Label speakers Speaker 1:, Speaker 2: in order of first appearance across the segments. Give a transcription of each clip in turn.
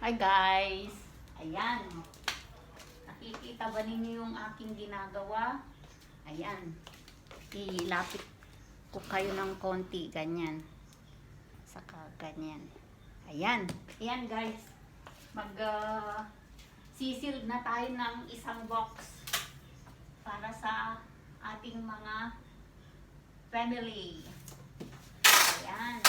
Speaker 1: Hi guys! Ayan. Nakikita ba ninyo yung aking ginagawa? Ayan. Ilapit ko kayo ng konti. Ganyan. Saka ganyan. Ayan. Ayan guys. Mag uh, sisil na tayo ng isang box para sa ating mga family. Ayan.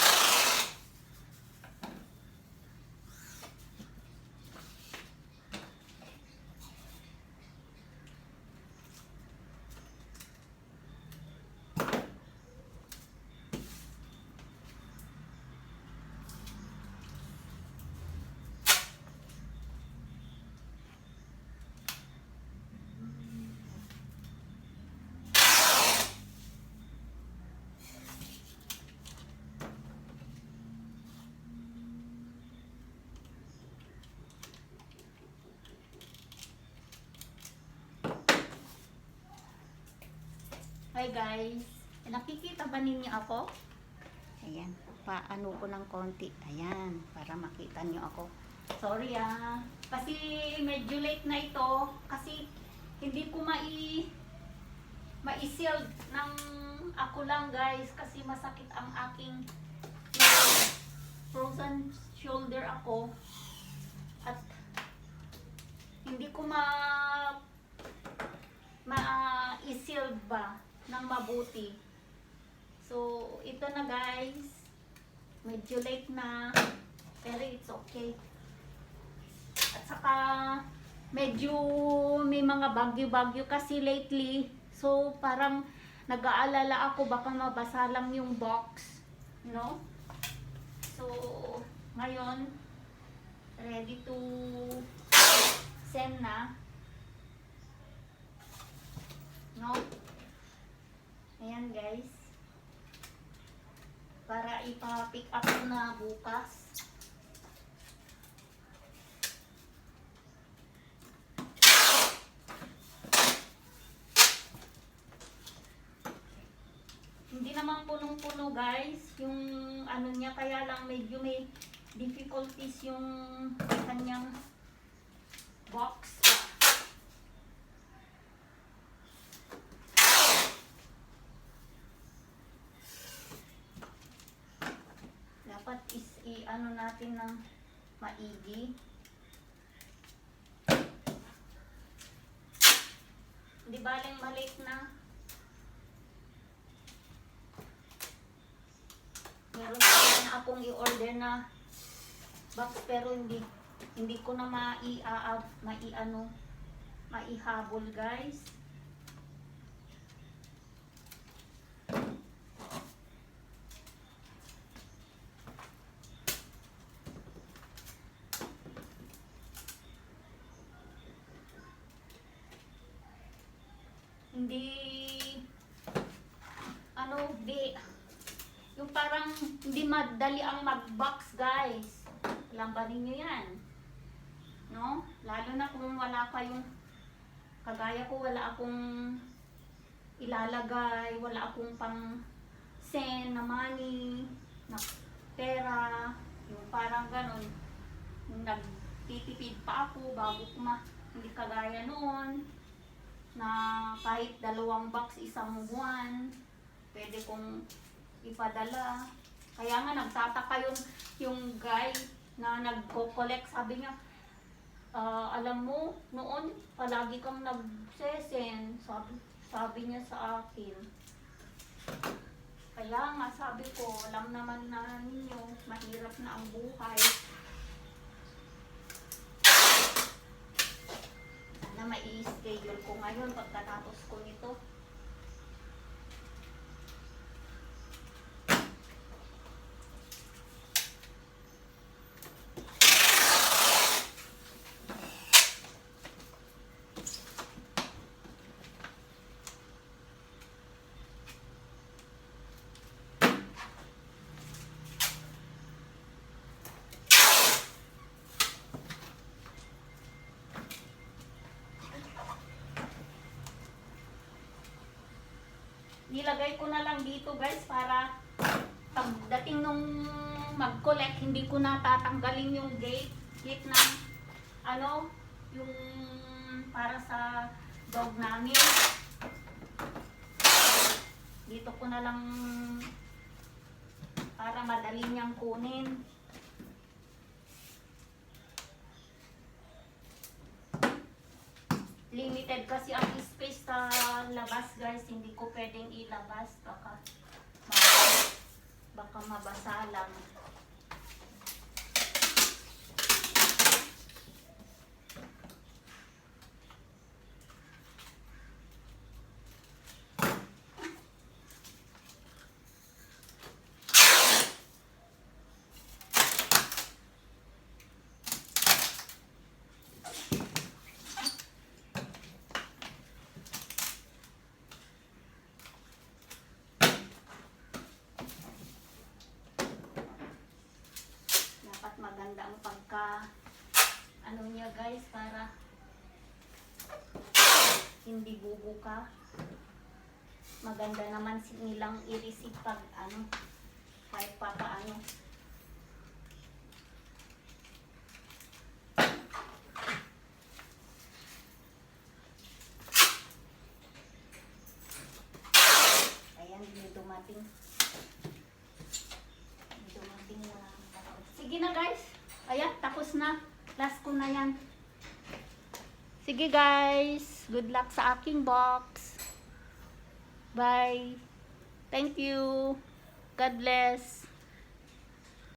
Speaker 1: Hi guys! Nakikita ba ninyo ako? Ayan. Paano ko ng konti. Ayan. Para makita nyo ako. Sorry ah. Kasi medyo late na ito. Kasi hindi ko mai ma-sealed ng ako lang guys. Kasi masakit ang aking frozen shoulder ako. At hindi ko ma ma-sealed ba ng mabuti. So, ito na guys. Medyo late na. Pero it's okay. At saka, medyo may mga bagyo-bagyo kasi lately. So, parang nag-aalala ako baka mabasa lang yung box. No? So, ngayon, ready to send na. No? Ayan guys. Para ipa-pick up ko na bukas. Hindi naman punong-puno guys. Yung ano niya kaya lang medyo may difficulties yung is i-ano natin ng maigi. Di baling malik na. Meron pa rin akong i-order na box pero hindi hindi ko na mai mai ano maihabol guys. Hindi ano di yung parang hindi madali ang mag-box guys. Alam ba yan? No? Lalo na kung wala kayong kagaya ko wala akong ilalagay wala akong pang send na money na pera yung parang ganon yung nagtitipid pa ako bago kuma hindi kagaya noon na kahit dalawang box isang buwan, pwede kong ipadala. Kaya nga nagtataka yung, yung guy na nagko-collect, sabi niya, "Ah, alam mo, noon palagi kang nagsesend, sabi, sabi niya sa akin. Kaya nga sabi ko, alam naman na ninyo, mahirap na ang buhay. Na mai-schedule ko ngayon pagkatapos ko nito. Nilagay ko na lang dito guys para pagdating nung mag-collect, hindi ko na tatanggalin yung gate. kit ng ano, yung para sa dog namin. Dito ko na lang para madali niyang kunin. Limited kasi ang sa labas guys, hindi ko pwedeng ilabas baka baka mabasa lang. Maganda ang pagka ano niya guys para hindi bubuka. Maganda naman nilang i-receive pag ano kahit pa paano. Ayan, may dumating. May dumating na tao. Sige na guys. Ayan, tapos na. Last ko na yan. Sige guys. Good luck sa aking box. Bye. Thank you. God bless.